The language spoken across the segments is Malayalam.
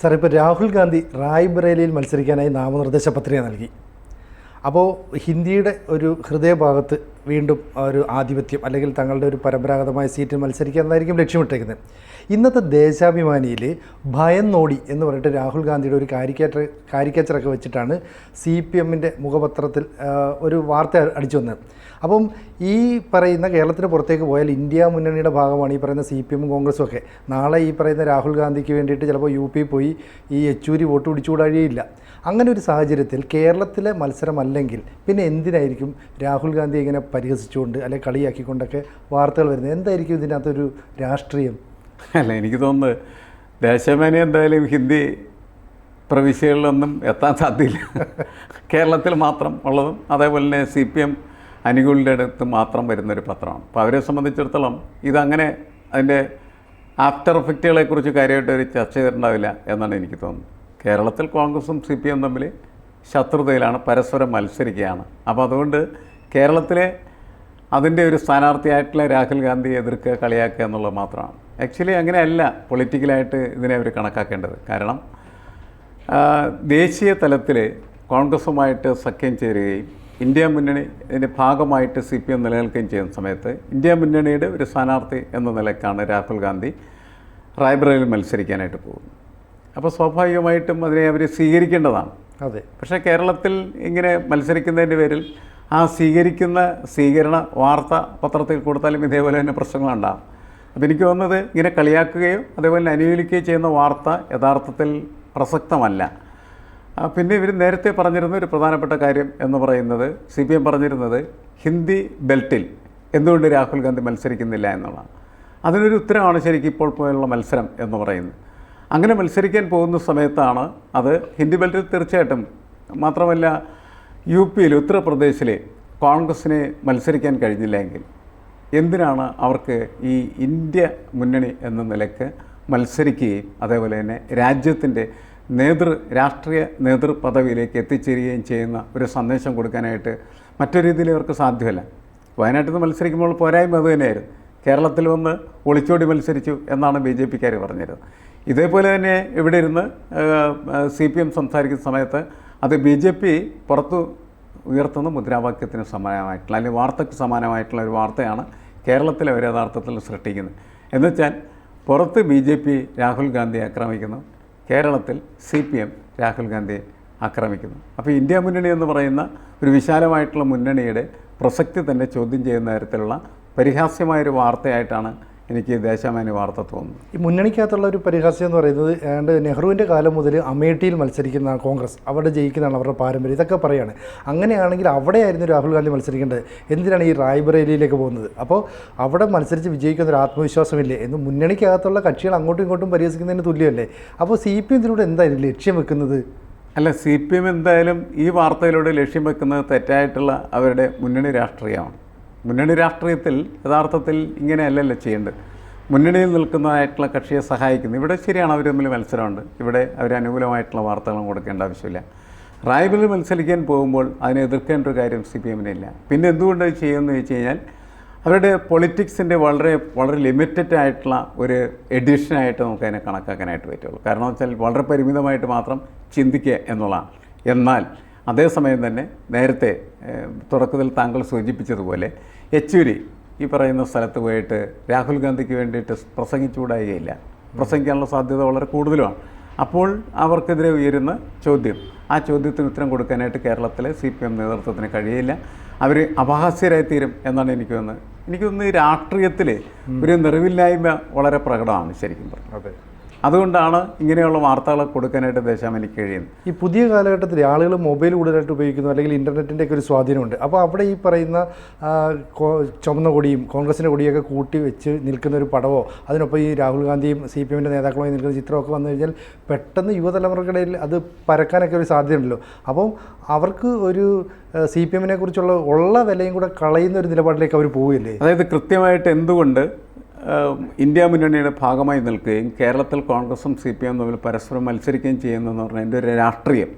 സാർ ഇപ്പോൾ രാഹുൽ ഗാന്ധി റായ്ബറേലിയിൽ മത്സരിക്കാനായി നാമനിർദ്ദേശ പത്രിക നൽകി. അപ്പോൾ ഹിന്ദിയുടെ ഒരു ഹൃദയഭാഗത്ത് വീണ്ടും ഒരു ആധിപത്യം അല്ലെങ്കിൽ തങ്ങളുടെ ഒരു പരമ്പരാഗതമായ സീറ്റിൽ മത്സരിക്കുക എന്നതായിരിക്കും ലക്ഷ്യമിട്ടേക്കുന്നത്. ഇന്നത്തെ ദേശാഭിമാനിയിൽ ഭയം നോടി എന്ന് പറഞ്ഞിട്ട് രാഹുൽ ഗാന്ധിയുടെ ഒരു കാരിക്കേറ്റർ കാരിക്കേച്ചറൊക്കെ വെച്ചിട്ടാണ് സി പി എമ്മിന്റെ മുഖപത്രത്തിൽ ഒരു വാർത്ത അടിച്ചു വന്നത്. അപ്പം ഈ പറയുന്ന കേരളത്തിന് പുറത്തേക്ക് പോയാൽ ഇന്ത്യ മുന്നണിയുടെ ഭാഗമാണ് ഈ പറയുന്ന സി പി എമ്മും കോൺഗ്രസും ഒക്കെ നാളെ ഈ പറയുന്ന രാഹുൽ ഗാന്ധിക്ക് വേണ്ടിയിട്ട് ചിലപ്പോൾ യു പി പോയി ഈ യെച്ചൂരി വോട്ട് പിടിച്ചുകൂടാഴിയില്ല അങ്ങനെ ഒരു സാഹചര്യത്തിൽ കേരളത്തിലെ മത്സരമല്ലെങ്കിൽ പിന്നെ എന്തിനായിരിക്കും രാഹുൽ ഗാന്ധി ഇങ്ങനെ പരിഹസിച്ചുകൊണ്ട് അല്ലെങ്കിൽ കളിയാക്കിക്കൊണ്ടൊക്കെ വാർത്തകൾ വരുന്നത്? എന്തായിരിക്കും ഇതിനകത്തൊരു രാഷ്ട്രീയം? അല്ല എനിക്ക് തോന്നുന്നത് ദേശാഭിമാനി എന്തായാലും ഹിന്ദി പ്രവിശ്യകളിലൊന്നും എത്താൻ സാധ്യതയില്ല. കേരളത്തിൽ മാത്രം ഉള്ളതും അതേപോലെ തന്നെ സി പി എം അനുകൂലിയുടെ അടുത്ത് മാത്രം വരുന്നൊരു പത്രമാണ്. അപ്പോൾ അവരെ സംബന്ധിച്ചിടത്തോളം ഇതങ്ങനെ അതിന്റെ ആഫ്റ്റർ എഫക്റ്റുകളെക്കുറിച്ച് കാര്യമായിട്ട് ഒരു ചർച്ച ചെയ്തിട്ടുണ്ടാവില്ല എന്നാണ് എനിക്ക് തോന്നുന്നത്. കേരളത്തിൽ കോൺഗ്രസും സി പി എം തമ്മിൽ ശത്രുതയിലാണ് പരസ്പരം മത്സരിക്കുകയാണ്. അപ്പോൾ അതുകൊണ്ട് കേരളത്തിലെ അതിന്റെ ഒരു സ്ഥാനാർത്ഥിയായിട്ടുള്ള രാഹുൽ ഗാന്ധിയെ എതിർക്കുക കളിയാക്കുക എന്നുള്ളത് മാത്രമാണ്. ആക്ച്വലി അങ്ങനെയല്ല പൊളിറ്റിക്കലായിട്ട് ഇതിനെ അവർ കണക്കാക്കേണ്ടത്. കാരണം ദേശീയ തലത്തിൽ കോൺഗ്രസുമായിട്ട് സഖ്യം ചേരുകയും ഇന്ത്യ മുന്നണി ഇതിന്റെ ഭാഗമായിട്ട് സി പി എം നിലനിൽക്കുകയും ചെയ്യുന്ന സമയത്ത് ഇന്ത്യ മുന്നണിയുടെ ഒരു സ്ഥാനാർത്ഥി എന്ന നിലക്കാണ് രാഹുൽ ഗാന്ധി റായ്ബറേലിൽ മത്സരിക്കാനായിട്ട് പോകുന്നത്. അപ്പോൾ സ്വാഭാവികമായിട്ടും അതിനെ അവർ സ്വീകരിക്കേണ്ടതാണ്. അതെ. പക്ഷേ കേരളത്തിൽ ഇങ്ങനെ മത്സരിക്കുന്നതിന്റെ പേരിൽ ആ സ്വീകരിക്കുന്ന സ്വീകരണ വാർത്ത പത്രത്തിൽ കൊടുത്താലും ഇതേപോലെ തന്നെ പ്രശ്നങ്ങളുണ്ടാകും. അപ്പോൾ എനിക്ക് തോന്നുന്നത് ഇങ്ങനെ കളിയാക്കുകയോ അതേപോലെ തന്നെ അനുകൂലിക്കുകയോ ചെയ്യുന്ന വാർത്ത യഥാർത്ഥത്തിൽ പ്രസക്തമല്ല. പിന്നെ ഇവർ നേരത്തെ പറഞ്ഞിരുന്ന ഒരു പ്രധാനപ്പെട്ട കാര്യം എന്ന് പറയുന്നത് സി പി എം പറഞ്ഞിരുന്നത് ഹിന്ദി ബെൽറ്റിൽ എന്തുകൊണ്ട് രാഹുൽ ഗാന്ധി മത്സരിക്കുന്നില്ല എന്നുള്ളതാണ്. അതിനൊരു ഉത്തരമാണ് ശരിക്കും ഇപ്പോൾ പോലുള്ള മത്സരം എന്ന് പറയുന്നത്. അങ്ങനെ മത്സരിക്കാൻ പോകുന്ന സമയത്താണ് അത് ഹിന്ദി ബെൽറ്റിൽ തീർച്ചയായിട്ടും മാത്രമല്ല യു പിയിൽ ഉത്തർപ്രദേശിലെ കോൺഗ്രസ്സിനെ മത്സരിക്കാൻ കഴിഞ്ഞില്ലെങ്കിൽ എന്തിനാണ് അവർക്ക് ഈ ഇന്ത്യ മുന്നണി എന്ന നിലയ്ക്ക് മത്സരിക്കുകയും അതേപോലെ തന്നെ രാജ്യത്തിന്റെ നേതൃ രാഷ്ട്രീയ നേതൃ പദവിയിലേക്ക് എത്തിച്ചേരുകയും ചെയ്യുന്ന ഒരു സന്ദേശം കൊടുക്കാനായിട്ട് മറ്റൊരു രീതിയിൽ ഇവർക്ക് സാധ്യമല്ല. വയനാട്ടിൽ നിന്ന് മത്സരിക്കുമ്പോൾ പോരായ്മ അത് തന്നെയായിരുന്നു. കേരളത്തിൽ വന്ന് ഒളിച്ചോടി മത്സരിച്ചു എന്നാണ് ബി ജെ പിക്കാർ പറഞ്ഞിരുന്നത് ഇതേപോലെ തന്നെ ഇവിടെ ഇരുന്ന് സി പി എം സംസാരിക്കുന്ന സമയത്ത് അത് ബി ജെ പി പുറത്തു ഉയർത്തുന്ന മുദ്രാവാക്യത്തിന് സമാനമായിട്ടുള്ള അല്ലെങ്കിൽ വാർത്തയ്ക്ക് സമാനമായിട്ടുള്ള ഒരു വാർത്തയാണ് കേരളത്തിലെ അവർ യഥാർത്ഥത്തിൽ സൃഷ്ടിക്കുന്നത്. എന്നുവെച്ചാൽ പുറത്ത് B J P Rahul Gandhi ആക്രമിക്കുന്നു കേരളത്തിൽ സി പി എം രാഹുൽ ഗാന്ധിയെ ആക്രമിക്കുന്നു. അപ്പോൾ ഇന്ത്യ മുന്നണി എന്ന് പറയുന്ന ഒരു വിശാലമായിട്ടുള്ള മുന്നണിയുടെ പ്രസക്തി തന്നെ ചോദ്യം ചെയ്യുന്ന തരത്തിലുള്ള പരിഹാസ്യമായൊരു വാർത്തയായിട്ടാണ് എനിക്ക് ദേശാമാന്യ വാർത്ത തോന്നുന്നു. ഈ മുന്നണിക്കകത്തുള്ള ഒരു പരിഹാസ്യം എന്ന് പറയുന്നത് ഏതാണ്ട് നെഹ്റുവിന്റെ കാലം മുതൽ അമേഠിയിൽ മത്സരിക്കുന്ന കോൺഗ്രസ് അവിടെ ജയിക്കുന്നതാണ് അവരുടെ പാരമ്പര്യം. ഇതൊക്കെ പറയുകയാണ് അങ്ങനെയാണെങ്കിൽ അവിടെയായിരുന്നു രാഹുൽ ഗാന്ധി മത്സരിക്കേണ്ടത്. എന്തിനാണ് ഈ റായ്ബറേലിയിലേക്ക് പോകുന്നത്? അപ്പോൾ അവിടെ മത്സരിച്ച് വിജയിക്കുന്ന ഒരു ആത്മവിശ്വാസമില്ലേ? എന്ന് മുന്നണിക്കകത്തുള്ള കക്ഷികൾ അങ്ങോട്ടും ഇങ്ങോട്ടും പരിഹസിക്കുന്നതിന് തുല്യമല്ലേ? അപ്പോൾ സി പി ഇതിലൂടെ എന്തായാലും ലക്ഷ്യം വെക്കുന്നത്? അല്ല സി പി എം എന്തായാലും ഈ വാർത്തയിലൂടെ ലക്ഷ്യം വെക്കുന്നത് തെറ്റായിട്ടുള്ള അവരുടെ മുന്നണി രാഷ്ട്രീയമാണ്. മുന്നണി രാഷ്ട്രീയത്തിൽ യഥാർത്ഥത്തിൽ ഇങ്ങനെയല്ലല്ലോ ചെയ്യേണ്ടത്. മുന്നണിയിൽ നിൽക്കുന്നതായിട്ടുള്ള കക്ഷിയെ സഹായിക്കുന്നു. ഇവിടെ ശരിയാണ് അവർ തമ്മിൽ മത്സരമുണ്ട്. ഇവിടെ അവർ അനുകൂലമായിട്ടുള്ള വാർത്തകളും കൊടുക്കേണ്ട ആവശ്യമില്ല. റായ്ബിൽ മത്സരിക്കാൻ പോകുമ്പോൾ അതിനെ എതിർക്കേണ്ട ഒരു കാര്യം സി പി എമ്മിനില്ല പിന്നെ എന്തുകൊണ്ട് ചെയ്യുമെന്ന് ചോദിച്ചു കഴിഞ്ഞാൽ അവരുടെ പൊളിറ്റിക്സിന്റെ വളരെ വളരെ ലിമിറ്റഡ് ആയിട്ടുള്ള ഒരു എഡിഷനായിട്ട് നമുക്ക് അതിനെ കണക്കാക്കാനായിട്ട് പറ്റുള്ളൂ. കാരണം വെച്ചാൽ വളരെ പരിമിതമായിട്ട് മാത്രം ചിന്തിക്കുക എന്നുള്ളതാണ്. എന്നാൽ അതേസമയം തന്നെ നേരത്തെ തുടക്കത്തിൽ താങ്കൾ സൂചിപ്പിച്ചതുപോലെ യെച്ചൂരി ഈ പറയുന്ന സ്ഥലത്ത് പോയിട്ട് രാഹുൽ ഗാന്ധിക്ക് വേണ്ടിയിട്ട് പ്രസംഗിച്ചുകൂടായികയില്ല. പ്രസംഗിക്കാനുള്ള സാധ്യത വളരെ കൂടുതലുമാണ്. അപ്പോൾ അവർക്കെതിരെ ഉയരുന്ന ചോദ്യം. ആ ചോദ്യത്തിന് ഉത്തരം കൊടുക്കാനായിട്ട് കേരളത്തിലെ സി പി എം നേതൃത്വത്തിന് കഴിയില്ല. അവർ അപഹാസ്യരായി തീരും എന്നാണ് എനിക്ക് തോന്നുന്നത് എനിക്ക് തോന്നുന്നത് ഈ രാഷ്ട്രീയത്തിൽ ഒരു നിറവില്ലായ്മ വളരെ പ്രകടമാണ് ശരിക്കും പറഞ്ഞത് അതെ. അതുകൊണ്ടാണ് ഇങ്ങനെയുള്ള വാർത്തകൾ കൊടുക്കാനായിട്ട് ദേശാമെനിക്ക് കഴിയുന്നത്. ഈ പുതിയ കാലഘട്ടത്തിൽ ആളുകൾ മൊബൈൽ കൂടുതലായിട്ട് ഉപയോഗിക്കുന്നു അല്ലെങ്കിൽ ഇന്റർനെറ്റിന്റെ ഒക്കെ ഒരു സ്വാധീനമുണ്ട്. അപ്പോൾ അവിടെ ഈ പറയുന്ന ചുമന്ന കൊടിയും കോൺഗ്രസിന്റെ കൊടിയൊക്കെ കൂട്ടി വെച്ച് നിൽക്കുന്ന ഒരു പടവോ അതിനൊപ്പം ഈ രാഹുൽ ഗാന്ധിയും സി പി എമ്മിന്റെ നേതാക്കളുമായി നിൽക്കുന്ന ചിത്രമൊക്കെ വന്നു കഴിഞ്ഞാൽ പെട്ടെന്ന് യുവതലമുറക്കിടയിൽ അത് പരക്കാനൊക്കെ ഒരു സാധ്യതയുണ്ടല്ലോ. അപ്പോൾ അവർക്ക് ഒരു സി പി എമ്മിനെ കുറിച്ചുള്ള ഉള്ള വിലയും കൂടെ കളയുന്ന ഒരു നിലപാടിലേക്ക് അവർ പോവില്ലേ അതായത് കൃത്യമായിട്ട് എന്തുകൊണ്ട് ഇന്ത്യ മുന്നണിയുടെ ഭാഗമായി നിൽക്കുകയും കേരളത്തിൽ കോൺഗ്രസും സി പി എം തമ്മിൽ പരസ്പരം മത്സരിക്കുകയും ചെയ്യുന്നതെന്ന് പറഞ്ഞാൽ എന്റെ ഒരു രാഷ്ട്രീയം.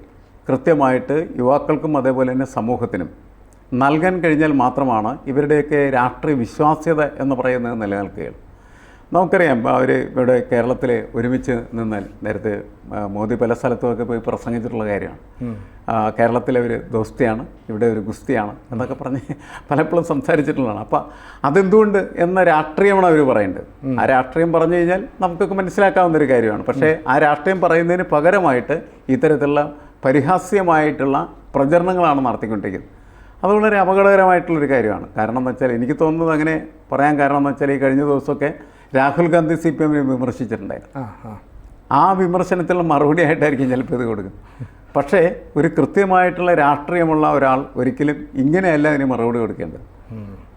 കൃത്യമായിട്ട് യുവാക്കൾക്കും അതേപോലെ തന്നെ സമൂഹത്തിനും നൽകാൻ കഴിഞ്ഞാൽ മാത്രമാണ് ഇവരുടെയൊക്കെ രാഷ്ട്രീയ വിശ്വാസ്യത എന്ന് പറയുന്നത് നിലനിൽക്കുകയുള്ളൂ. നമുക്കറിയാം അവർ ഇവിടെ കേരളത്തിൽ ഒരുമിച്ച് നിന്നാൽ നേരത്തെ മോദി പല സ്ഥലത്തുമൊക്കെ പോയി പ്രസംഗിച്ചിട്ടുള്ള കാര്യമാണ്. കേരളത്തിലെ ഒരു ദോസ്തിയാണ് ഇവിടെ ഒരു ഗുസ്തിയാണ് എന്നൊക്കെ പറഞ്ഞ് പലപ്പോഴും സംസാരിച്ചിട്ടുള്ളതാണ്. അപ്പം അതെന്തുകൊണ്ട് എന്ന രാഷ്ട്രീയമാണ് അവർ പറയുന്നത്. ആ രാഷ്ട്രീയം പറഞ്ഞു കഴിഞ്ഞാൽ നമുക്കൊക്കെ മനസ്സിലാക്കാവുന്ന ഒരു കാര്യമാണ്. പക്ഷേ ആ രാഷ്ട്രീയം പറയുന്നതിന് പകരമായിട്ട് ഇത്തരത്തിലുള്ള പരിഹാസ്യമായിട്ടുള്ള പ്രചരണങ്ങളാണ് നടത്തിക്കൊണ്ടിരിക്കുന്നത്. അത് വളരെ അപകടകരമായിട്ടുള്ളൊരു കാര്യമാണ്. കാരണം എന്ന് വെച്ചാൽ എനിക്ക് തോന്നുന്നത് അങ്ങനെ പറയാൻ കാരണം എന്ന് വെച്ചാൽ ഈ കഴിഞ്ഞ ദിവസമൊക്കെ രാഹുൽ ഗാന്ധി സി പി എമ്മിനെ വിമർശിച്ചിട്ടുണ്ടായിരുന്നു. ആ വിമർശനത്തിലുള്ള മറുപടി ആയിട്ടായിരിക്കും ചിലപ്പോൾ ഇത് കൊടുക്കും. പക്ഷേ ഒരു കൃത്യമായിട്ടുള്ള രാഷ്ട്രീയമുള്ള ഒരാൾ ഒരിക്കലും ഇങ്ങനെയല്ല അതിന് മറുപടി കൊടുക്കേണ്ടത്.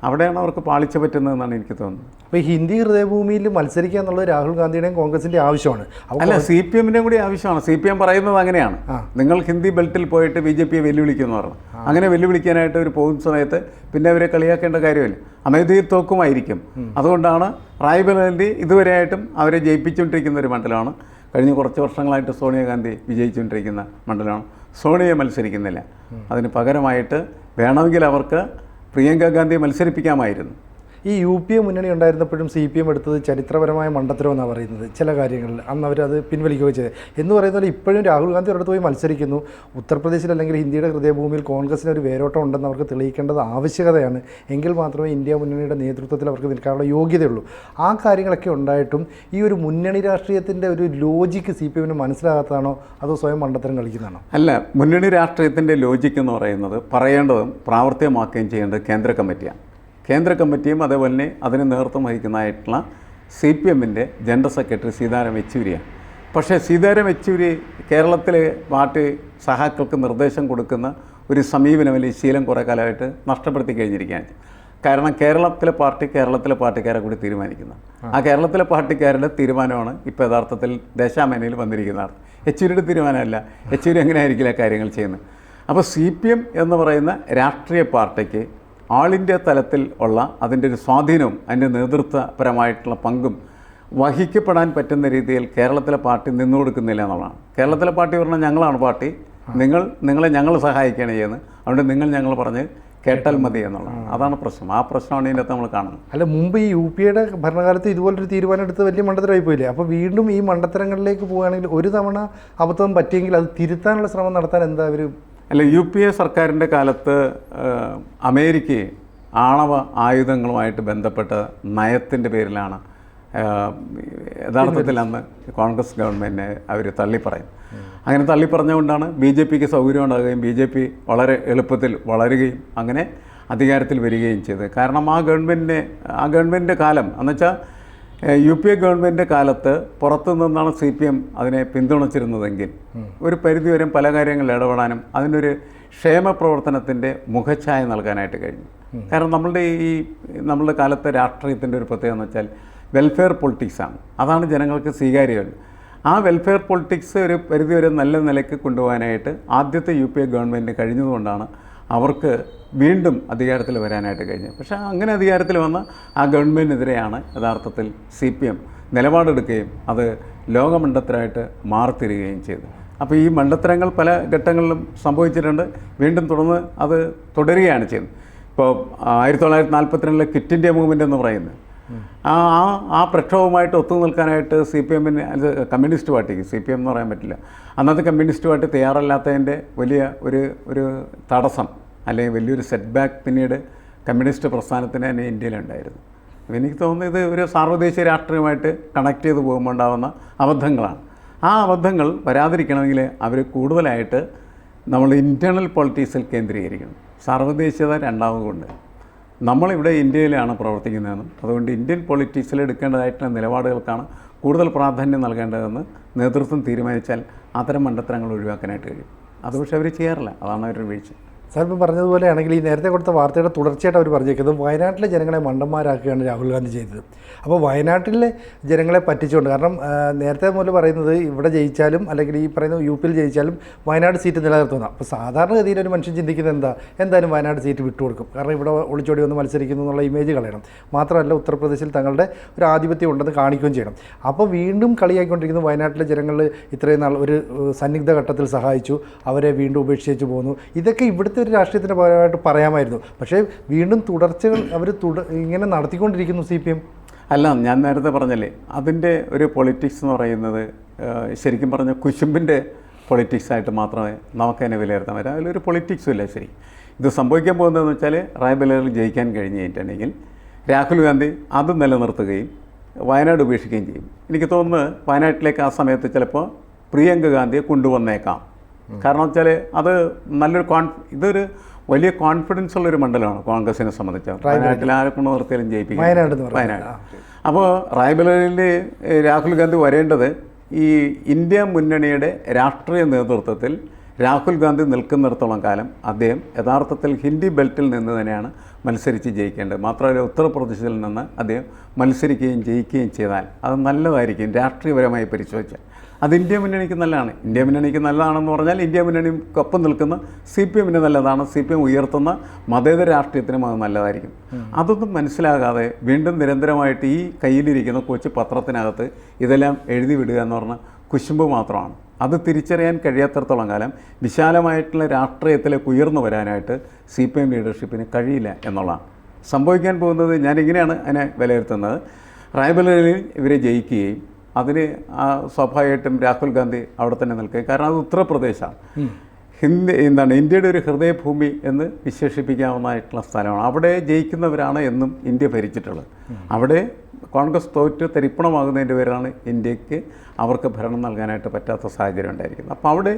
അവിടെയാണ് അവർക്ക് പാളിച്ച പറ്റുന്നതെന്നാണ് എനിക്ക് തോന്നുന്നത്. അപ്പോൾ ഈ ഹിന്ദി ഹൃദയഭൂമിയിൽ മത്സരിക്കുക എന്നുള്ളത് രാഹുൽ ഗാന്ധിയുടെയും കോൺഗ്രസിന്റെ ആവശ്യമാണ്. അല്ല സി പി എമ്മിന്റെയും കൂടി ആവശ്യമാണ്. സി പി എം പറയുന്നത് അങ്ങനെയാണ്. നിങ്ങൾ ഹിന്ദി ബെൽറ്റിൽ പോയിട്ട് ബി ജെ പിയെ വെല്ലുവിളിക്കുമെന്ന് പറഞ്ഞു. അങ്ങനെ വെല്ലുവിളിക്കാനായിട്ട് ഒരു പോകുന്ന സമയത്ത് പിന്നെ അവരെ കളിയാക്കേണ്ട കാര്യമില്ല. അമേധി തോക്കുമായിരിക്കും അതുകൊണ്ടാണ് റായ്ബറേലി ഇതുവരെയായിട്ടും അവരെ ജയിപ്പിച്ചുകൊണ്ടിരിക്കുന്ന ഒരു മണ്ഡലമാണ്. കഴിഞ്ഞ കുറച്ച് വർഷങ്ങളായിട്ട് സോണിയാഗാന്ധി വിജയിച്ചുകൊണ്ടിരിക്കുന്ന മണ്ഡലമാണ്. സോണിയ മത്സരിക്കുന്നില്ല. അതിന് പകരമായിട്ട് വേണമെങ്കിൽ അവർക്ക് പ്രിയങ്ക ഗാന്ധിയെ മത്സരിപ്പിക്കാമായിരുന്നു. ഈ യു പി എ മുന്നണി ഉണ്ടായിരുന്നപ്പോഴും സി പി എം എടുത്തത് ചരിത്രപരമായ മണ്ടത്തരമെന്നാണ് പറയുന്നത്. ചില കാര്യങ്ങളിൽ. അന്ന് അവരത് പിൻവലിക്കുകയോ ചെയ്തത് എന്ന് പറയുന്ന പോലെ ഇപ്പോഴും രാഹുൽ ഗാന്ധി ഒരിടത്ത് പോയി മത്സരിക്കുന്നു. ഉത്തർപ്രദേശിൽ അല്ലെങ്കിൽ ഇന്ത്യയുടെ ഹൃദയഭൂമിയിൽ കോൺഗ്രസിന് ഒരു വേരോട്ടം ഉണ്ടെന്ന് അവർക്ക് തെളിയിക്കേണ്ടത് ആവശ്യകതയാണ്. എങ്കിൽ മാത്രമേ ഇന്ത്യ മുന്നണിയുടെ നേതൃത്വത്തിൽ അവർക്ക് നിൽക്കാനുള്ള യോഗ്യതയുള്ളൂ. ആ കാര്യങ്ങളൊക്കെ ഉണ്ടായിട്ടും ഈ ഒരു മുന്നണി രാഷ്ട്രീയത്തിന്റെ ഒരു ലോജിക്ക് സി പി എമ്മിന് മനസ്സിലാകാത്തതാണോ? അതോ സ്വയം മണ്ടത്തരം കളിക്കുന്നതാണോ? അല്ല മുന്നണി രാഷ്ട്രീയത്തിന്റെ ലോജിക്ക് എന്ന് പറയുന്നത് പറയേണ്ടതും പ്രാവർത്തികമാക്കുകയും ചെയ്യേണ്ടത് കേന്ദ്ര കമ്മിറ്റിയാണ്. കേന്ദ്ര കമ്മിറ്റിയും അതേപോലെ തന്നെ അതിന് നേതൃത്വം വഹിക്കുന്നതായിട്ടുള്ള സി പി എമ്മിന്റെ ജനറൽ സെക്രട്ടറി സീതാരാം യെച്ചൂരിയാണ്. പക്ഷേ സീതാരാം യെച്ചൂരി കേരളത്തിലെ പാർട്ടി സഹാക്കൾക്ക് നിർദ്ദേശം കൊടുക്കുന്ന ഒരു സമീപനം അല്ലെങ്കിൽ ശീലം കുറേ കാലമായിട്ട് നഷ്ടപ്പെടുത്തി കഴിഞ്ഞിരിക്കുകയാണ്. കാരണം കേരളത്തിലെ പാർട്ടി കേരളത്തിലെ പാർട്ടിക്കാരെ കൂടി തീരുമാനിക്കുന്നത് ആ. കേരളത്തിലെ പാർട്ടിക്കാരുടെ തീരുമാനമാണ് ഇപ്പോൾ യഥാർത്ഥത്തിൽ ദേശാമേനയിൽ വന്നിരിക്കുന്നത് യെച്ചൂരിയുടെ തീരുമാനമല്ല. യെച്ചൂരി എങ്ങനെയായിരിക്കില്ല കാര്യങ്ങൾ ചെയ്യുന്നത്? അപ്പോൾ സി പി എം എന്ന് പറയുന്ന രാഷ്ട്രീയ പാർട്ടിക്ക് ആൾ ഇന്ത്യ തലത്തിൽ ഉള്ള അതിന്റെ ഒരു സ്വാധീനവും അതിന്റെ നേതൃത്വപരമായിട്ടുള്ള പങ്കും വഹിക്കപ്പെടാൻ പറ്റുന്ന രീതിയിൽ കേരളത്തിലെ പാർട്ടി നിന്നു കൊടുക്കുന്നില്ല എന്നുള്ളതാണ്. കേരളത്തിലെ പാർട്ടി പറഞ്ഞാൽ ഞങ്ങളാണ് പാർട്ടി. നിങ്ങൾ നിങ്ങളെ ഞങ്ങൾ സഹായിക്കുകയാണ് ചെയ്യുന്നത്. അതുകൊണ്ട് നിങ്ങൾ ഞങ്ങൾ പറഞ്ഞ് കേട്ടാൽ മതി എന്നുള്ളതാണ്. അതാണ് പ്രശ്നം. ആ പ്രശ്നമാണ് ഇതിന്റെ അകത്ത് നമ്മൾ കാണുന്നത്. അല്ല മുമ്പ് ഈ യു പി എയുടെ ഭരണകാലത്ത് ഇതുപോലൊരു തീരുമാനം എടുത്ത് വലിയ മണ്ഡലമായി പോയില്ലേ അപ്പോൾ വീണ്ടും ഈ മണ്ഡലങ്ങളിലേക്ക് പോവുകയാണെങ്കിൽ ഒരു തവണ അബദ്ധം പറ്റിയെങ്കിൽ അത് തിരുത്താനുള്ള ശ്രമം നടത്താൻ എന്താ ഒരു അല്ല യു പി എ സർക്കാരിന്റെ കാലത്ത് അമേരിക്കയെ ആണവ ആയുധങ്ങളുമായിട്ട് ബന്ധപ്പെട്ട നയത്തിന്റെ പേരിലാണ് യഥാർത്ഥത്തിൽ അന്ന് കോൺഗ്രസ് ഗവൺമെന്റിനെ അവർ തള്ളിപ്പറയും. അങ്ങനെ തള്ളിപ്പറഞ്ഞുകൊണ്ടാണ് ബി ജെ പിക്ക് സൗകര്യം ഉണ്ടാകുകയും ബി ജെ പി വളരെ എളുപ്പത്തിൽ വളരുകയും അങ്ങനെ അധികാരത്തിൽ വരികയും ചെയ്തത്. കാരണം ആ ഗവൺമെന്റിനെ ആ ഗവൺമെന്റിന്റെ കാലം എന്നുവെച്ചാൽ യു പി എ ഗവൺമെന്റിന്റെ കാലത്ത് പുറത്തു നിന്നാണ് സി പി എം അതിനെ പിന്തുണച്ചിരുന്നതെങ്കിൽ ഒരു പരിധിവരെ പല കാര്യങ്ങളിൽ ഇടപെടാനും അതിനൊരു ക്ഷേമ പ്രവർത്തനത്തിന്റെ മുഖച്ഛായ നൽകാനായിട്ട് കഴിഞ്ഞു. കാരണം നമ്മളുടെ ഈ നമ്മളുടെ കാലത്തെ രാഷ്ട്രീയത്തിന്റെ ഒരു പ്രത്യേകത എന്ന് വെച്ചാൽ വെൽഫെയർ പൊളിറ്റിക്സാണ് അതാണ് ജനങ്ങൾക്ക് സ്വീകാര്യമല്ല. ആ വെൽഫെയർ പൊളിറ്റിക്സ് ഒരു പരിധിവരെ നല്ല നിലയ്ക്ക് കൊണ്ടുപോകാനായിട്ട് ആദ്യത്തെ യു പി എ ഗവൺമെന്റ് കഴിഞ്ഞതുകൊണ്ടാണ് അവർക്ക് വീണ്ടും അധികാരത്തിൽ വരാനായിട്ട് കഴിഞ്ഞു. പക്ഷേ അങ്ങനെ അധികാരത്തിൽ വന്ന ആ ഗവൺമെന്റിനെതിരെയാണ് യഥാർത്ഥത്തിൽ സി പി എം നിലപാടെടുക്കുകയും അത് ലോകമണ്ഡത്തരായിട്ട് മാറിത്തരികയും ചെയ്തു അപ്പോൾ ഈ മണ്ടത്തരങ്ങൾ പല ഘട്ടങ്ങളിലും സംഭവിച്ചിട്ടുണ്ട്. വീണ്ടും തുടർന്ന് അത് തുടരുകയാണ് ചെയ്യുന്നത് ഇപ്പോൾ ആയിരത്തി തൊള്ളായിരത്തി നാൽപ്പത്തിരണ്ടിലെ ക്വിറ്റ് ഇന്ത്യ മൂവ്മെന്റ് എന്ന് പറയുന്നത് ആ ആ ആ പ്രക്ഷോഭമായിട്ട് ഒത്തു നിൽക്കാനായിട്ട് സി പി എമ്മിന് അത് കമ്മ്യൂണിസ്റ്റ് പാർട്ടിക്ക് സി പി എം എന്ന് പറയാൻ പറ്റില്ല. അന്നത്തെ കമ്മ്യൂണിസ്റ്റ് പാർട്ടി തയ്യാറല്ലാത്തതിന്റെ വലിയ ഒരു ഒരു തടസ്സം അല്ലെങ്കിൽ വലിയൊരു സെറ്റ് ബാക്ക് പിന്നീട് കമ്മ്യൂണിസ്റ്റ് പ്രസ്ഥാനത്തിന് തന്നെ ഇന്ത്യയിലുണ്ടായിരുന്നു. എനിക്ക് തോന്നുന്നത് ഇത് ഒരു സാർവദേശീയ രാഷ്ട്രീയമായിട്ട് കണക്ട് ചെയ്ത് പോകുമ്പോൾ ഉണ്ടാകുന്ന അബദ്ധങ്ങളാണ്. ആ അബദ്ധങ്ങൾ വരാതിരിക്കണമെങ്കിൽ അവർ കൂടുതലായിട്ട് നമ്മൾ ഇന്റേർണൽ പൊളിറ്റിക്സിൽ കേന്ദ്രീകരിക്കണം. സാർവദേശീയത രണ്ടാമതുകൊണ്ട്. നമ്മളിവിടെ ഇന്ത്യയിലാണ് പ്രവർത്തിക്കുന്നതെന്നും അതുകൊണ്ട് ഇന്ത്യൻ പൊളിറ്റിക്സിൽ എടുക്കേണ്ടതായിട്ടുള്ള നിലപാടുകൾക്കാണ് കൂടുതൽ പ്രാധാന്യം നൽകേണ്ടതെന്ന് നേതൃത്വം തീരുമാനിച്ചാൽ അത്തരം മണ്ടത്തരങ്ങൾ ഒഴിവാക്കാനായിട്ട് കഴിയും. അത് പക്ഷേ അവർ ചെയ്യാറില്ല. അതാണ് അവരുടെ വീഴ്ച. സാർ പറഞ്ഞതുപോലെയാണെങ്കിൽ ഈ നേരത്തെ കൊടുത്ത വാർത്തയുടെ തുടർച്ചയായിട്ട് അവർ പറഞ്ഞേക്കുന്നത് വയനാട്ടിലെ ജനങ്ങളെ മണ്ടന്മാരാക്കുകയാണ് രാഹുൽ ഗാന്ധി ചെയ്തത്. അപ്പോൾ വയനാട്ടിലെ ജനങ്ങളെ പറ്റിച്ചുകൊണ്ട് കാരണം നേരത്തെ മുതൽ പറയുന്നത് ഇവിടെ ജയിച്ചാലും അല്ലെങ്കിൽ ഈ പറയുന്ന യു പിയിൽ ജയിച്ചാലും വയനാട് സീറ്റ് നിലനിർത്തുന്ന. അപ്പോൾ സാധാരണഗതിയിൽ ഒരു മനുഷ്യൻ ചിന്തിക്കുന്നത് എന്താ? എന്തായാലും വയനാട് സീറ്റ് വിട്ടുകൊടുക്കും. കാരണം ഇവിടെ ഒളിച്ചോടി വന്ന് മത്സരിക്കുന്നു എന്നുള്ള ഇമേജ് കളയണം. മാത്രമല്ല ഉത്തർപ്രദേശിൽ തങ്ങളുടെ ഒരു ആധിപത്യം ഉണ്ടെന്ന് കാണിക്കുകയും ചെയ്യണം. അപ്പോൾ വീണ്ടും കളിയായിക്കൊണ്ടിരിക്കുന്ന വയനാട്ടിലെ ജനങ്ങൾ ഇത്രയും നാൾ ഒരു സന്നിഗ്ധ ഘട്ടത്തിൽ സഹായിച്ചു. അവരെ വീണ്ടും ഉപേക്ഷിച്ചു പോകുന്നു ഇതൊക്കെ ഇവിടുത്തെ ഒരു രാഷ്ട്രീയത്തിന്റെ ഭാഗമായിട്ട് പറയാമായിരുന്നു. പക്ഷേ വീണ്ടും തുടർച്ചകൾ അവർ തുട ഇങ്ങനെ നടത്തിക്കൊണ്ടിരിക്കുന്നു സി പി എം. അല്ല ഞാൻ നേരത്തെ പറഞ്ഞല്ലേ അതിന്റെ ഒരു പൊളിറ്റിക്സ് എന്ന് പറയുന്നത് ശരിക്കും പറഞ്ഞ കുശുമ്പിന്റെ പൊളിറ്റിക്സ് ആയിട്ട് മാത്രമേ നമുക്കതിനെ വിലയിരുത്താൻ പറ്റും. അതിലൊരു പൊളിറ്റിക്സും ഇല്ല ശരി. ഇത് സംഭവിക്കാൻ പോകുന്നതെന്ന് വെച്ചാൽ റായ്ബലേറിൽ ജയിക്കാൻ കഴിഞ്ഞ് കഴിഞ്ഞിട്ടുണ്ടെങ്കിൽ രാഹുൽ ഗാന്ധി അത് നിലനിർത്തുകയും വയനാട് ഉപേക്ഷിക്കുകയും ചെയ്യും. എനിക്ക് തോന്നുന്നത് വയനാട്ടിലേക്ക് ആ സമയത്ത് ചിലപ്പോൾ പ്രിയങ്ക ഗാന്ധിയെ കൊണ്ടുവന്നേക്കാം. കാരണം വെച്ചാൽ അത് നല്ലൊരു കോൺ ഇതൊരു വലിയ കോൺഫിഡൻസ് ഉള്ളൊരു മണ്ഡലമാണ് കോൺഗ്രസിനെ സംബന്ധിച്ച്. വയനാട്ടിൽ ആരെ കൊണ്ട് നിർത്തിയാലും ജയിപ്പിക്കും. വയനാട്. അപ്പോൾ റായ്ബറേലിയിൽ രാഹുൽ ഗാന്ധി വരേണ്ടത് ഈ ഇന്ത്യ മുന്നണിയുടെ രാഷ്ട്രീയ നേതൃത്വത്തിൽ രാഹുൽ ഗാന്ധി നിൽക്കുന്നിടത്തോളം കാലം അദ്ദേഹം യഥാർത്ഥത്തിൽ ഹിന്ദി ബെൽറ്റിൽ നിന്ന് തന്നെയാണ് മത്സരിച്ച് ജയിക്കേണ്ടത്. മാത്രമല്ല ഉത്തർപ്രദേശിൽ നിന്ന് അദ്ദേഹം മത്സരിക്കുകയും ജയിക്കുകയും ചെയ്താൽ അത് നല്ലതായിരിക്കും രാഷ്ട്രീയപരമായി പരിശോധിച്ചാൽ. അത് ഇന്ത്യ മുന്നണിക്ക് നല്ലതാണ്. ഇന്ത്യ മുന്നണിക്ക് നല്ലതാണെന്ന് പറഞ്ഞാൽ ഇന്ത്യ മുന്നണിക്കൊപ്പം നിൽക്കുന്ന സി പി എമ്മിന് നല്ലതാണ് സി പി എം ഉയർത്തുന്ന മതേതര രാഷ്ട്രീയത്തിനും അത് നല്ലതായിരിക്കും. അതൊന്നും മനസ്സിലാകാതെ വീണ്ടും നിരന്തരമായിട്ട് ഈ കയ്യിലിരിക്കുന്ന കൊച്ചു പത്രത്തിനകത്ത് ഇതെല്ലാം എഴുതി വിടുക എന്ന് പറഞ്ഞാൽ കുശുമ്പ് മാത്രമാണ്. അത് തിരിച്ചറിയാൻ കഴിയാത്തടത്തോളം കാലം വിശാലമായിട്ടുള്ള രാഷ്ട്രീയത്തിലേക്ക് ഉയർന്നു വരാനായിട്ട് സി പി എം ലീഡർഷിപ്പിന് കഴിയില്ല എന്നുള്ളതാണ്. സംഭവിക്കാൻ പോകുന്നത് ഞാനിങ്ങനെയാണ് അതിനെ വിലയിരുത്തുന്നത്. റായ്ബലിൽ ഇവരെ ജയിക്കുകയും അതിന് ആ സ്വാഭാവികമായിട്ടും രാഹുൽ ഗാന്ധി അവിടെ തന്നെ നിൽക്കും. കാരണം അത് ഉത്തർപ്രദേശാണ്. ഹിന്ദി എന്താണ് ഇന്ത്യയുടെ ഒരു ഹൃദയഭൂമി എന്ന് വിശേഷിപ്പിക്കാവുന്നതായിട്ടുള്ള സ്ഥലമാണ്. അവിടെ ജയിക്കുന്നവരാണ് എന്നും ഇന്ത്യ ഭരിച്ചിട്ടുള്ളത്. അവിടെ കോൺഗ്രസ് തോറ്റ് തരിപ്പണമാകുന്നതിന്റെ പേരാണ് ഇന്ത്യയ്ക്ക് അവർക്ക് ഭരണം നൽകാനായിട്ട് പറ്റാത്ത സാഹചര്യം ഉണ്ടായിരിക്കുന്നത്. അപ്പോൾ അവിടെ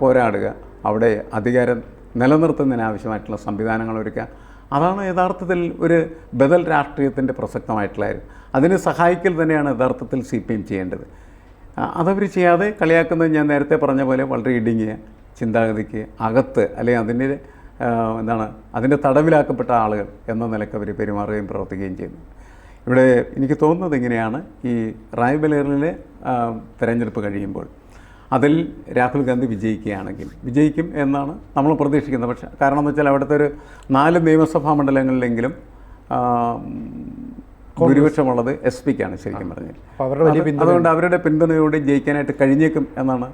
പോരാടുക. അവിടെ അധികാരം നിലനിർത്തുന്നതിനാവശ്യമായിട്ടുള്ള സംവിധാനങ്ങൾ ഒരുക്കുക. അതാണ് യഥാർത്ഥത്തിൽ ഒരു ബദൽ രാഷ്ട്രീയത്തിന്റെ പ്രസക്തമായിട്ടുള്ള കാര്യം അതിന് സഹായിക്കൽ തന്നെയാണ് യഥാർത്ഥത്തിൽ സി പി എം ചെയ്യേണ്ടത്. അതവർ ചെയ്യാതെ കളിയാക്കുന്നത് ഞാൻ നേരത്തെ പറഞ്ഞ പോലെ വളരെ ഇടുങ്ങിയ ചിന്താഗതിക്ക് അകത്ത് അല്ലെങ്കിൽ അതിന്റെ എന്താണ് അതിന്റെ തടവിലാക്കപ്പെട്ട ആളുകൾ എന്ന നിലയ്ക്ക് അവർ പെരുമാറുകയും പ്രവർത്തിക്കുകയും ചെയ്യുന്നു. ഇവിടെ എനിക്ക് തോന്നുന്നത് ഇങ്ങനെയാണ്. ഈ റായ്ബലേറിലെ തെരഞ്ഞെടുപ്പ് കഴിയുമ്പോൾ അതിൽ രാഹുൽ ഗാന്ധി വിജയിക്കുകയാണെങ്കിൽ വിജയിക്കും എന്നാണ് നമ്മൾ പ്രതീക്ഷിക്കുന്നത്. പക്ഷേ കാരണം എന്ന് വെച്ചാൽ അവിടുത്തെ ഒരു നാല് നിയമസഭാ മണ്ഡലങ്ങളിലെങ്കിലും ഭൂരിപക്ഷമുള്ളത് എസ് പിക്കാണ് ശരിക്കും പറഞ്ഞാൽ. അതുകൊണ്ട് അവരുടെ പിന്തുണയോടെ ജയിക്കാനായിട്ട് കഴിഞ്ഞേക്കും എന്നാണ്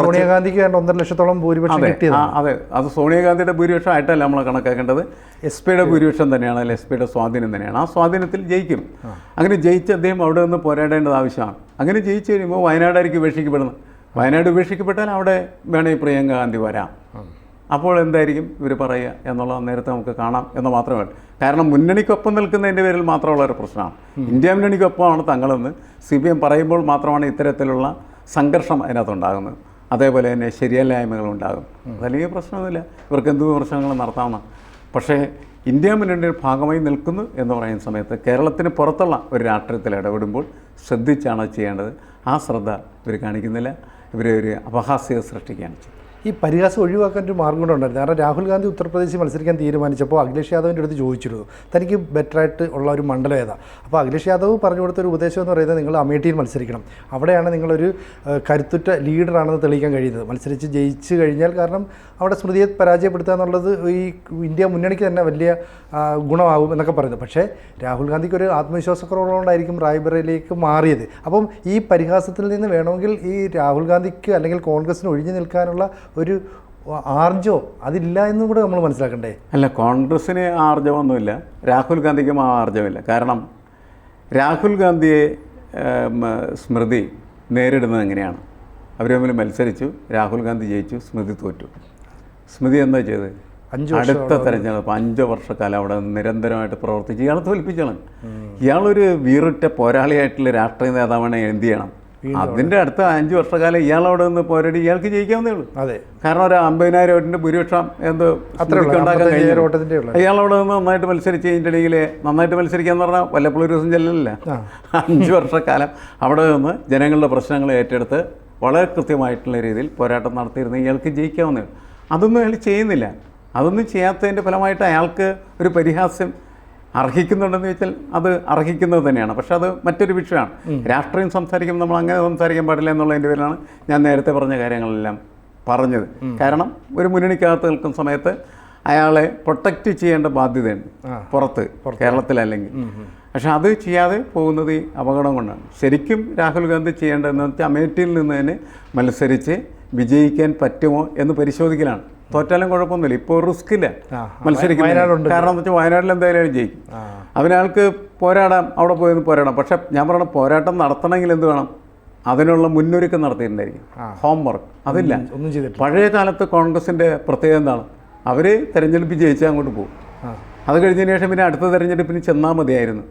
സോണിയാഗാന്ധിക്ക് ഒന്നര ലക്ഷത്തോളം ഭൂരിപക്ഷം അതെ കിട്ടിയത് അതെ. അത് സോണിയാഗാന്ധിയുടെ ഭൂരിപക്ഷം ആയിട്ടല്ല നമ്മൾ കണക്കാക്കേണ്ടത്. എസ് പിയുടെ ഭൂരിപക്ഷം തന്നെയാണ് അല്ലെങ്കിൽ എസ് പിയുടെ സ്വാധീനം തന്നെയാണ്. ആ സ്വാധീനത്തിൽ ജയിക്കും. അങ്ങനെ ജയിച്ച് അദ്ദേഹം അവിടെ നിന്ന് പോരാടേണ്ടത് ആവശ്യമാണ്. അങ്ങനെ ജയിച്ചു കഴിയുമ്പോൾ വയനാടായിരിക്കും ഉപേക്ഷിക്കപ്പെടുന്നത്. വയനാട് ഉപേക്ഷിക്കപ്പെട്ടാൽ അവിടെ വേണേ പ്രിയങ്ക ഗാന്ധി വരാം. അപ്പോൾ എന്തായിരിക്കും ഇവർ പറയുക എന്നുള്ളത് നേരത്തെ നമുക്ക് കാണാം എന്ന് മാത്രമേ കാരണം മുന്നണിക്കൊപ്പം നിൽക്കുന്നതിന്റെ പേരിൽ മാത്രമുള്ള ഒരു പ്രശ്നമാണ്. ഇന്ത്യ മുന്നണിക്കൊപ്പമാണ് തങ്ങളെന്ന് സി പി എം പറയുമ്പോൾ മാത്രമാണ് ഇത്തരത്തിലുള്ള സംഘർഷം അതിനകത്തുണ്ടാകുന്നത്. അതേപോലെ തന്നെ ശരിയല്ലായ്മകളുണ്ടാകും. അതല്ലെങ്കിൽ പ്രശ്നമൊന്നുമില്ല. ഇവർക്ക് എന്ത് വിമർശനങ്ങൾ നടത്താമെന്ന് പക്ഷേ ഇന്ത്യ മുന്നണിയുടെ ഭാഗമായി നിൽക്കുന്നു എന്ന് പറയുന്ന സമയത്ത് കേരളത്തിന് പുറത്തുള്ള ഒരു രാഷ്ട്രീയത്തിൽ ഇടപെടുമ്പോൾ ശ്രദ്ധിച്ചാണ് ചെയ്യേണ്ടത്. ആ ശ്രദ്ധ ഇവർ കാണിക്കുന്നില്ല. ഇവർ ഒരു അപഹാസ്യത സൃഷ്ടിക്കുകയാണ് ചെയ്യുന്നത് ഈ പരിഹാസം ഒഴിവാക്കാൻ ഒരു മാർഗം കൂടെ ഉണ്ടായിരുന്നു. കാരണം രാഹുൽ ഗാന്ധി ഉത്തർപ്രദേശിൽ മത്സരിക്കാൻ തീരുമാനിച്ചപ്പോൾ അഖിലേഷ് യാദവിന്റെ അടുത്ത് ചോദിച്ചിരുന്നു. തനിക്ക് ബെറ്ററായിട്ട് ഉള്ള ഒരു മണ്ഡലം ഏതാ? അപ്പോൾ അഖിലേഷ് യാദവ് പറഞ്ഞു കൊടുത്ത ഒരു ഉപദേശം എന്ന് പറയുന്നത് നിങ്ങൾ അമേഠിയിൽ മത്സരിക്കണം. അവിടെയാണ് നിങ്ങളൊരു കരുത്തുറ്റ ലീഡറാണെന്ന് തെളിയിക്കാൻ കഴിയുന്നത്. മത്സരിച്ച് ജയിച്ചു കഴിഞ്ഞാൽ കാരണം അവിടെ സ്മൃതിയെ പരാജയപ്പെടുത്തുക എന്നുള്ളത് ഈ ഇന്ത്യ മുന്നണിക്ക് തന്നെ വലിയ ഗുണമാകും എന്നൊക്കെ പറയുന്നത് പക്ഷേ രാഹുൽ ഗാന്ധിക്ക് ഒരു ആത്മവിശ്വാസക്കുറവുള്ളതുകൊണ്ടായിരിക്കും റായ്ബറയിലേക്ക് മാറിയത്. അപ്പം ഈ പരിഹാസത്തിൽ നിന്ന് വേണമെങ്കിൽ ഈ രാഹുൽ ഗാന്ധിക്ക് അല്ലെങ്കിൽ കോൺഗ്രസിന് ഒഴിഞ്ഞു നിൽക്കാനുള്ള ഒരു ആർജോ അതില്ല എന്നും കൂടെ നമ്മൾ മനസ്സിലാക്കണ്ടേ? അല്ല കോൺഗ്രസ്സിന് ആർജവമൊന്നുമില്ല രാഹുൽ ഗാന്ധിക്കും ആ ആർജവമില്ല. കാരണം രാഹുൽ ഗാന്ധിയെ സ്മൃതി നേരിടുന്നത് എങ്ങനെയാണ്? അവർ തമ്മിൽ മത്സരിച്ചു രാഹുൽ ഗാന്ധി ജയിച്ചു സ്മൃതി തോറ്റു. സ്മൃതി എന്താ ചെയ്തത്? അടുത്ത തെരഞ്ഞെടുപ്പ് അഞ്ച് വർഷക്കാലം അവിടെ നിരന്തരമായിട്ട് പ്രവർത്തിച്ച് ഇയാളെ തോൽപ്പിച്ചാണ് ഇയാളൊരു വീറിട്ട പോരാളിയായിട്ടുള്ള രാഷ്ട്രീയ നേതാവാണ് എന്ത് ചെയ്യണം അതിന്റെ അടുത്ത അഞ്ച് വർഷക്കാലം ഇയാളവിടെ നിന്ന് പോരാടി ഇയാൾക്ക് ജയിക്കാവുന്നേ ഉള്ളൂ. അതെ. കാരണം ഒരു അമ്പതിനായിരം വോട്ടിന്റെ ഭൂരിപക്ഷം എന്ത് അവിടെ നിന്ന് നന്നായിട്ട് മത്സരിച്ച് കഴിഞ്ഞിട്ടുണ്ടെങ്കിൽ നന്നായിട്ട് മത്സരിക്കാന്ന് പറഞ്ഞാൽ വല്ലപ്പോഴും ഒരു ദിവസം ചെല്ലലില്ല. അഞ്ച് വർഷക്കാലം അവിടെ നിന്ന് ജനങ്ങളുടെ പ്രശ്നങ്ങൾ ഏറ്റെടുത്ത് വളരെ കൃത്യമായിട്ടുള്ള രീതിയിൽ പോരാട്ടം നടത്തിയിരുന്ന ഇയാൾക്ക് ജയിക്കാവുന്നേ ഉള്ളൂ. അതൊന്നും അയാൾ ചെയ്യുന്നില്ല. അതൊന്നും ചെയ്യാത്തതിന്റെ ഫലമായിട്ട് അയാൾക്ക് ഒരു പരിഹാസ്യം അർഹിക്കുന്നുണ്ടെന്ന് ചോദിച്ചാൽ അത് അർഹിക്കുന്നത് തന്നെയാണ്. പക്ഷെ അത് മറ്റൊരു വിഷയമാണ്. രാഷ്ട്രീയം സംസാരിക്കുമ്പോൾ നമ്മൾ അങ്ങനെ സംസാരിക്കാൻ പാടില്ല എന്നുള്ളതിന്റെ പേരിലാണ് ഞാൻ നേരത്തെ പറഞ്ഞ കാര്യങ്ങളെല്ലാം പറഞ്ഞത്. കാരണം ഒരു മുന്നണിക്കകത്ത് നിൽക്കുന്ന സമയത്ത് അയാളെ പ്രൊട്ടക്റ്റ് ചെയ്യേണ്ട ബാധ്യതയുണ്ട്. പുറത്ത് കേരളത്തിലല്ലെങ്കിൽ പക്ഷെ അത് ചെയ്യാതെ പോകുന്നത് ഈ അപകടം കൊണ്ടാണ്. ശരിക്കും രാഹുൽ ഗാന്ധി ചെയ്യേണ്ടതെന്ന് വെച്ചാൽ അമേഠിയിൽ നിന്ന് തന്നെ മത്സരിച്ച് വിജയിക്കാൻ പറ്റുമോ എന്ന് പരിശോധിക്കലാണ്. തോറ്റാലും കുഴപ്പമൊന്നുമില്ല. ഇപ്പോൾ റിസ്ക് ഇല്ല. മത്സരിക്കുന്നത് കാരണം എന്ന് വെച്ചാൽ വയനാട്ടിൽ എന്തായാലും ജയിക്കും. അവനയാൾക്ക് പോരാടാം. അവിടെ പോയി പോരാടാം. പക്ഷെ ഞാൻ പറയണ പോരാട്ടം നടത്തണമെങ്കിൽ എന്ത് വേണം? അതിനുള്ള മുന്നൊരുക്കം നടത്തിയിട്ടുണ്ടായിരിക്കും. ഹോംവർക്ക് അതില്ല. ഒന്നും ചെയ്തിട്ട് പഴയ കാലത്ത് കോൺഗ്രസിന്റെ പ്രത്യേകത എന്താണ്? അവർ തെരഞ്ഞെടുപ്പ് ജയിച്ചാൽ അങ്ങോട്ട് പോകും. അത് കഴിഞ്ഞതിന് ശേഷം പിന്നെ അടുത്ത തെരഞ്ഞെടുപ്പിന് ചെന്നാൽ മതിയായിരുന്നു.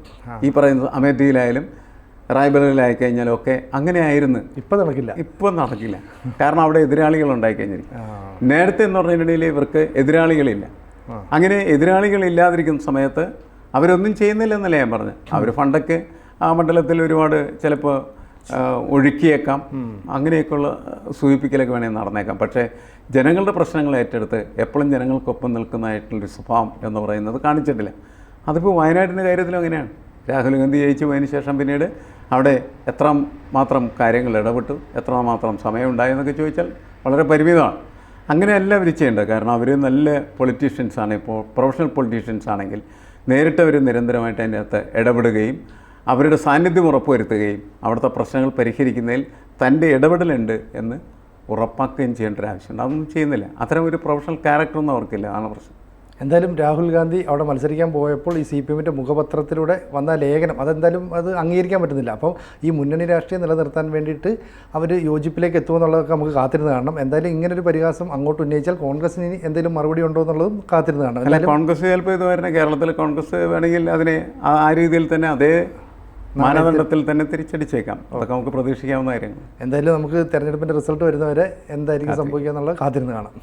ഈ പറയുന്നത് അമേഠിയിലായാലും റായ്ബറയിലായി കഴിഞ്ഞാലൊക്കെ അങ്ങനെയായിരുന്നു. ഇപ്പം നടക്കില്ല. ഇപ്പം നടക്കില്ല. കാരണം അവിടെ എതിരാളികൾ ഉണ്ടായി കഴിഞ്ഞിരിക്കും നേരത്തെ എന്ന് പറഞ്ഞിട്ടുണ്ടെങ്കിൽ ഇവർക്ക് എതിരാളികളില്ല. അങ്ങനെ എതിരാളികൾ ഇല്ലാതിരിക്കുന്ന സമയത്ത് അവരൊന്നും ചെയ്യുന്നില്ല എന്നല്ല ഞാൻ പറഞ്ഞു അവർ ഫണ്ടൊക്കെ ആ മണ്ഡലത്തിൽ ഒരുപാട് ചിലപ്പോൾ ഒഴുക്കിയേക്കാം. അങ്ങനെയൊക്കെയുള്ള സൂചിപ്പിക്കലൊക്കെ വേണേൽ നടന്നേക്കാം. പക്ഷേ ജനങ്ങളുടെ പ്രശ്നങ്ങൾ ഏറ്റെടുത്ത് എപ്പോഴും ജനങ്ങൾക്കൊപ്പം നിൽക്കുന്നതായിട്ടുള്ളൊരു സ്വഭാവം എന്ന് പറയുന്നത് കാണിച്ചിട്ടില്ല. അതിപ്പോൾ വയനാട്ടിന്റെ കാര്യത്തിലും അങ്ങനെയാണ്. രാഹുൽ ഗാന്ധി ജയിച്ചു പോയതിന് ശേഷം പിന്നീട് അവിടെ എത്ര മാത്രം കാര്യങ്ങൾ ഇടപെട്ടു എത്ര മാത്രം സമയമുണ്ടായെന്നൊക്കെ ചോദിച്ചാൽ വളരെ പരിമിതമാണ്. അങ്ങനെയല്ല അവർ ചെയ്യേണ്ടത്. കാരണം അവർ നല്ല പൊളിറ്റീഷ്യൻസാണ് ഇപ്പോൾ പ്രൊഫഷണൽ പൊളിറ്റീഷ്യൻസ് ആണെങ്കിൽ നേരിട്ട് അവർ നിരന്തരമായിട്ട് അതിന്റെ അകത്ത് ഇടപെടുകയും അവരുടെ സാന്നിധ്യം ഉറപ്പുവരുത്തുകയും അവിടുത്തെ പ്രശ്നങ്ങൾ പരിഹരിക്കുന്നതിൽ തന്റെ ഇടപെടലുണ്ട് എന്ന് ഉറപ്പാക്കുകയും ചെയ്യേണ്ട ഒരു ആവശ്യമുണ്ട്. അതൊന്നും ചെയ്യുന്നില്ല. അത്തരം ഒരു പ്രൊഫഷണൽ ക്യാരക്ടറൊന്നും അവർക്കില്ല. അതാണ് പ്രശ്നം. എന്തായാലും രാഹുൽ ഗാന്ധി അവിടെ മത്സരിക്കാൻ പോയപ്പോൾ ഈ സി പി എമ്മിന്റെ മുഖപത്രത്തിലൂടെ വന്ന ലേഖനം അതെന്തായാലും അത് അംഗീകരിക്കാൻ പറ്റുന്നില്ല. അപ്പോൾ ഈ മുന്നണി രാഷ്ട്രീയം നിലനിർത്താൻ വേണ്ടിയിട്ട് അവർ യോജിപ്പിലേക്ക് എത്തുമെന്നുള്ളതൊക്കെ നമുക്ക് കാത്തിരുന്ന് കാണണം. എന്തായാലും ഇങ്ങനൊരു പരിഹാസം അങ്ങോട്ട് ഉന്നയിച്ചാൽ കോൺഗ്രസിന് ഇനി എന്തെങ്കിലും മറുപടി ഉണ്ടോ എന്നുള്ളതും കാത്തിരുന്ന് കാണണം. അല്ല കോൺഗ്രസ് ചിലപ്പോൾ ഇത് വരുന്ന കേരളത്തിൽ കോൺഗ്രസ് വേണമെങ്കിൽ അതിനെ ആ ആ രീതിയിൽ തന്നെ അതേ മാനദണ്ഡത്തിൽ തന്നെ തിരിച്ചടിച്ചേക്കാം. അതൊക്കെ നമുക്ക് പ്രതീക്ഷിക്കാവുന്ന കാര്യങ്ങൾ എന്തായാലും നമുക്ക് തെരഞ്ഞെടുപ്പിന്റെ റിസൾട്ട് വരുന്നവരെ എന്തായിരിക്കും സംഭവിക്കുക എന്നുള്ളത് കാത്തിരുന്ന് കാണാം.